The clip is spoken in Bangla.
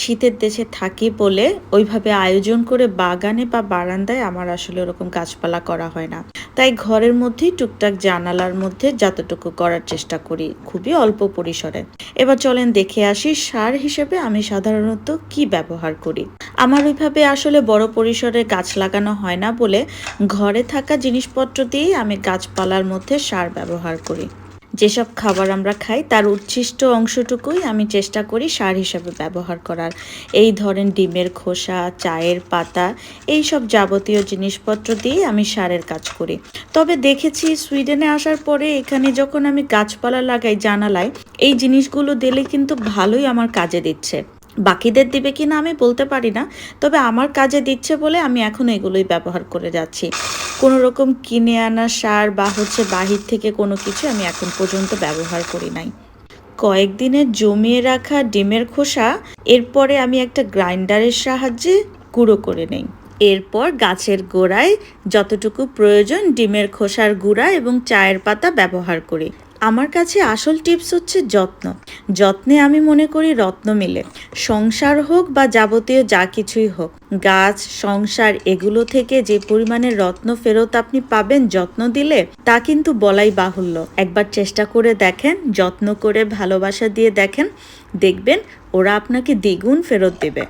শীতের দেশে থাকি বলে ওইভাবে আয়োজন করে বাগানে বা বারান্দায় আমার আসলে ওরকম গাছপালা করা হয় না। তাই ঘরের মধ্যেই টুকটাক জানালার মধ্যে যতটুকু করার চেষ্টা করি, খুবই অল্প পরিসরে। এবার চলেন দেখে আসি সার হিসেবে আমি সাধারণত কি ব্যবহার করি। আমার ওইভাবে আসলে বড় পরিসরে গাছ লাগানো হয় না বলে ঘরে থাকা জিনিসপত্র দিয়েই আমি গাছপালার মধ্যে সার ব্যবহার করি। যেসব খাবার আমরা খাই, তার উচ্ছিষ্ট অংশটুকুই আমি চেষ্টা করি সার হিসাবে ব্যবহার করার। এই ধরেন ডিমের খোসা, চায়ের পাতা, এই সব যাবতীয় জিনিসপত্র দিয়ে আমি সারের কাজ করি। তবে দেখেছি সুইডেনে আসার পরে এখানে যখন আমি গাছপালা লাগাই জানালায়, এই জিনিসগুলো দিলে কিন্তু ভালোই আমার কাজে দিচ্ছে। বাকিদের দিবে কিনা আমি বলতে পারি না, তবে আমার কাজে দিচ্ছে বলে আমি এখন এগুলোই ব্যবহার করে যাচ্ছি। কোনো রকম কিনে আনা সার বা হচ্ছে বাহির থেকে কোনো কিছু আমি এখন পর্যন্ত ব্যবহার করি নাই। কয়েকদিনের জমিয়ে রাখা ডিমের খোসা, এরপরে আমি একটা গ্রাইন্ডারের সাহায্যে গুঁড়ো করে নেই। এরপর গাছের গোড়ায় যতটুকু প্রয়োজন ডিমের খোসার গুঁড়া এবং চায়ের পাতা ব্যবহার করি। আমার কাছে আসল টিপস হচ্ছে যত্ন। যত্নে আমি মনে করি রত্ন মিলে। সংসার হোক বা যাবতীয় যা কিছুই হোক, গাছ, সংসার এগুলো থেকে যে পরিমাণে রত্ন ফেরত আপনি পাবেন যত্ন দিলে তা কিন্তু বলাই বাহুল্য। একবার চেষ্টা করে দেখেন, যত্ন করে ভালোবাসা দিয়ে দেখেন, দেখবেন ওরা আপনাকে দ্বিগুণ ফেরত দেবে।